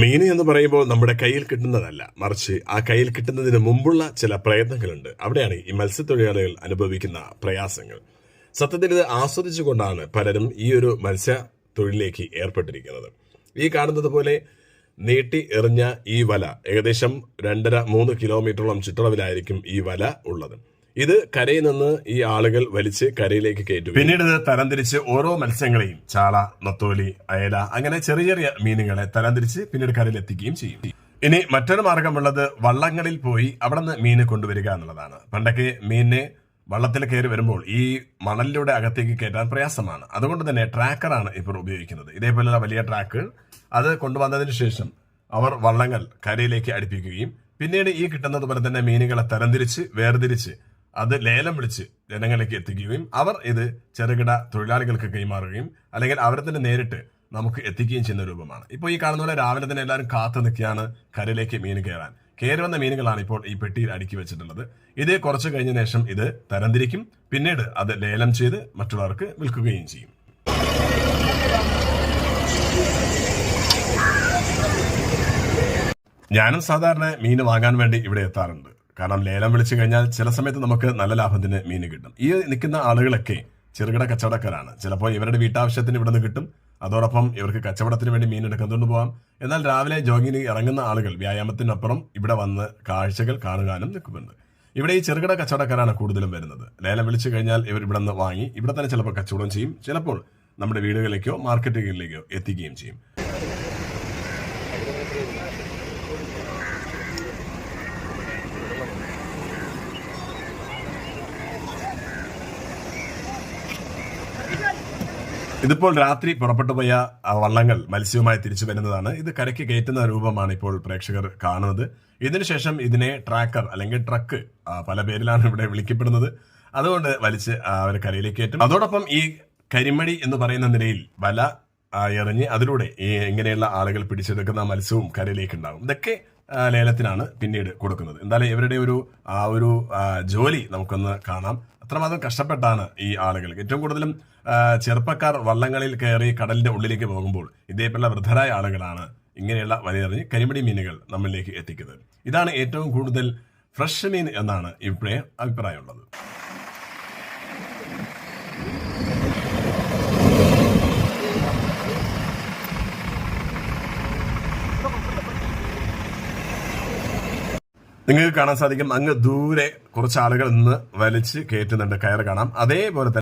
മീൻ എന്ന് പറയുമ്പോൾ നമ്മുടെ കയ്യിൽ കിട്ടുന്നതല്ല. മറിച്ച് ആ കയ്യിൽ കിട്ടുന്നതിന് മുമ്പുള്ള ചില പ്രയത്നങ്ങളുണ്ട്. അവിടെയാണ് ഈ മത്സ്യത്തൊഴിലാളികൾ അനുഭവിക്കുന്ന പ്രയാസങ്ങൾ. സത്യത്തിൽ ഇത് ആസ്വദിച്ചുകൊണ്ടാണ് പലരും ഈ ഒരു മത്സ്യ തൊഴിലിലേക്ക് ഏർപ്പെട്ടിരിക്കുന്നത്. ഈ കാണുന്നത് പോലെ നീട്ടി എറിഞ്ഞ ഈ വല ഏകദേശം രണ്ടര മൂന്ന് കിലോമീറ്ററോളം ചുറ്റളവിലായിരിക്കും ഈ വല ഉള്ളത്. ഇത് കരയിൽ നിന്ന് ഈ ആളുകൾ വലിച്ച് കരയിലേക്ക് കയറ്റും പിന്നീട് ഇത് തരംതിരിച്ച് ഓരോ മത്സ്യങ്ങളെയും ചാള നത്തോലി അയല അങ്ങനെ ചെറിയ ചെറിയ മീനുകളെ തരംതിരിച്ച് പിന്നീട് കരയിൽ എത്തിക്കുകയും ചെയ്യും. ഇനി മറ്റൊരു മാർഗമുള്ളത് വള്ളങ്ങളിൽ പോയി അവിടെ നിന്ന് മീന് കൊണ്ടുവരിക എന്നുള്ളതാണ്. പണ്ടൊക്കെ മീനിനെ വള്ളത്തിൽ കയറി വരുമ്പോൾ ഈ മണലിലൂടെ അകത്തേക്ക് കയറ്റാൻ പ്രയാസമാണ്. അതുകൊണ്ട് തന്നെ ട്രാക്കറാണ് ഇപ്പോൾ ഉപയോഗിക്കുന്നത്. ഇതേപോലുള്ള വലിയ ട്രാക്ക് അത് കൊണ്ടുവന്നതിന് ശേഷം അവർ വള്ളങ്ങൾ കരയിലേക്ക് അടുപ്പിക്കുകയും പിന്നീട് ഈ കിട്ടുന്നത് പോലെ തന്നെ മീനുകളെ തരംതിരിച്ച് വേർതിരിച്ച് അത് ലേലം വിളിച്ച് ജനങ്ങളിലേക്ക് എത്തിക്കുകയും അവർ ഇത് ചെറുകിട തൊഴിലാളികൾക്ക് കൈമാറുകയും അല്ലെങ്കിൽ അവരെ തന്നെ നേരിട്ട് നമുക്ക് എത്തിക്കുകയും ചെയ്യുന്ന രൂപമാണ്. ഇപ്പോൾ ഈ കാണുന്ന പോലെ രാവിലെ തന്നെ എല്ലാവരും കാത്തു നിൽക്കുകയാണ് കരയിലേക്ക് മീൻ കയറാൻ. കയറി വന്ന മീനുകളാണ് ഇപ്പോൾ ഈ പെട്ടിയിൽ അടുക്കി വെച്ചിട്ടുള്ളത്. ഇത് കുറച്ച് കഴിഞ്ഞ ശേഷം ഇത് തരംതിരിക്കും. പിന്നീട് അത് ലേലം ചെയ്ത് മറ്റുള്ളവർക്ക് വിൽക്കുകയും ചെയ്യും. ഞാനും സാധാരണ മീൻ വാങ്ങാൻ വേണ്ടി ഇവിടെ എത്താറുണ്ട്. കാരണം ലേലം വിളിച്ചു കഴിഞ്ഞാൽ ചില സമയത്ത് നമുക്ക് നല്ല ലാഭത്തിന് മീൻ കിട്ടും. ഈ നിൽക്കുന്ന ആളുകളൊക്കെ ചെറുകിട കച്ചവടക്കാരാണ്. ചിലപ്പോൾ ഇവരുടെ വീട്ടാവശ്യത്തിന് ഇവിടെ കിട്ടും. അതോടൊപ്പം ഇവർക്ക് കച്ചവടത്തിന് വേണ്ടി മീൻ എടുക്കുന്നതുകൊണ്ട് പോകാം എന്നാൽ രാവിലെ ജോഗിങ്ങിന് ഇറങ്ങുന്ന ആളുകൾ വ്യായാമത്തിനപ്പുറം ഇവിടെ വന്ന് കാഴ്ചകൾ കാണുവാനും നിൽക്കുന്നുണ്ട്. ഇവിടെ ഈ ചെറുകിട കച്ചവടക്കാരാണ് കൂടുതലും വരുന്നത്. ലേലം വിളിച്ചു കഴിഞ്ഞാൽ ഇവർ ഇവിടെ നിന്ന് വാങ്ങി ഇവിടെ തന്നെ ചിലപ്പോൾ കച്ചവടം ചെയ്യും. ചിലപ്പോൾ നമ്മുടെ വീടുകളിലേക്കോ മാർക്കറ്റുകളിലേക്കോ എത്തിക്കുകയും ചെയ്യും. ഇതിപ്പോൾ രാത്രി പുറപ്പെട്ടു പോയ വള്ളങ്ങൾ മത്സ്യവുമായി തിരിച്ചു വരുന്നതാണ്. ഇത് കരയ്ക്ക് കയറ്റുന്ന രൂപമാണ് ഇപ്പോൾ പ്രേക്ഷകർ കാണുന്നത്. ഇതിനുശേഷം ഇതിനെ ട്രാക്കർ അല്ലെങ്കിൽ ട്രക്ക് പല പേരിലാണ് ഇവിടെ വിളിക്കപ്പെടുന്നത്. അതുകൊണ്ട് വലിച്ച് അവർ കരയിലേക്ക് കയറ്റും. അതോടൊപ്പം ഈ കരിമടി എന്ന് പറയുന്ന നിലയിൽ വല എറിഞ്ഞ് അതിലൂടെ ഈ ഇങ്ങനെയുള്ള ആളുകൾ പിടിച്ചെടുക്കുന്ന മത്സ്യവും കരയിലേക്ക് ഉണ്ടാകും. ഇതൊക്കെ ലേലത്തിനാണ് പിന്നീട് കൊടുക്കുന്നത്. എന്തായാലും ഇവരുടെ ഒരു ആ ഒരു ജോലി നമുക്കൊന്ന് കാണാം. അത്രമാത്രം കഷ്ടപ്പെട്ടാണ് ഈ ആളുകൾ. ഏറ്റവും കൂടുതലും ചെറുപ്പക്കാർ വള്ളങ്ങളിൽ കയറി കടലിന്റെ ഉള്ളിലേക്ക് പോകുമ്പോൾ ഇതേപോലെ വൃദ്ധരായ ആളുകളാണ് ഇങ്ങനെയുള്ള വലിയെറിഞ്ഞ് കരിമടി മീനുകൾ നമ്മളിലേക്ക് എത്തിക്കുന്നത്. ഇതാണ് ഏറ്റവും കൂടുതൽ ഫ്രഷ് മീൻ എന്നാണ് ഇവിടെ അഭിപ്രായമുള്ളത്. നിങ്ങൾക്ക് കാണാൻ സാധിക്കും അങ്ങ് ദൂരെ കുറച്ച് ആളുകൾ ഇന്ന് വലിച്ച് കയറ്റുന്നുണ്ട് കയറ് കാണാം. അതേപോലെ തന്നെ